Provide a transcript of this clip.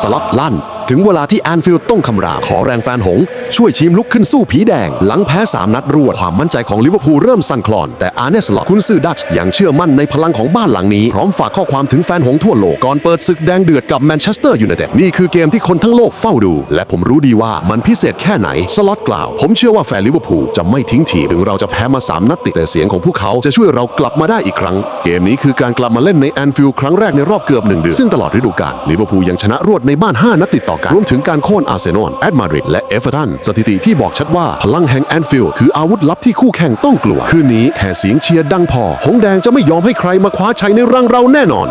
สล็อตลั่น ถึงเวลาที่แอนฟิลด์ต้องคำรามขอแรงแฟนหง ช่วยทีมลุกขึ้นสู้ผีแดง หลังแพ้ 3 นัดรวด ความมั่นใจของลิเวอร์พูลเริ่มสั่นคลอน แต่อาร์เนสลอตคุณซื่อดัชยังเชื่อมั่นในพลังของบ้านหลังนี้ พร้อมฝากข้อความถึงแฟนหงทั่วโลก ก่อนเปิดศึกแดงเดือดกับแมนเชสเตอร์ยูไนเต็ดนี่คือเกมที่คนทั้งโลกเฝ้าดู และผมรู้ดีว่ามันพิเศษแค่ไหนสล็อตกล่าว ผมเชื่อว่าแฟนลิเวอร์พูลจะไม่ทิ้งทีถึงเราจะแพ้มาสามนัดติดแต่เสียงของพวกเขาจะช่วยเรากลับมาได้อีกครั้ง เกมนี้คือการกลับมาเล่นในแอนฟิลด์ครั้งแรกในรอบเกือบหนึ่งเดือนซึ่งตลอดฤดูกาลลิเวอร์พูลยังชนะรวดในบ้าน 5 นัดติดต่อกัน รวมถึงการโค่นอาร์เซนอลแอดมาดริดและเอเวอร์ตันสถิติที่บอกชัดว่าพลังแห่งแอนฟิลด์คืออาวุธลับที่คู่แข่งต้องกลัว คืนนี้แค่เสียงเชียร์ดังพอ หงแดงจะไม่ยอมให้ใครมาคว้าชัยในรังเราแน่นอน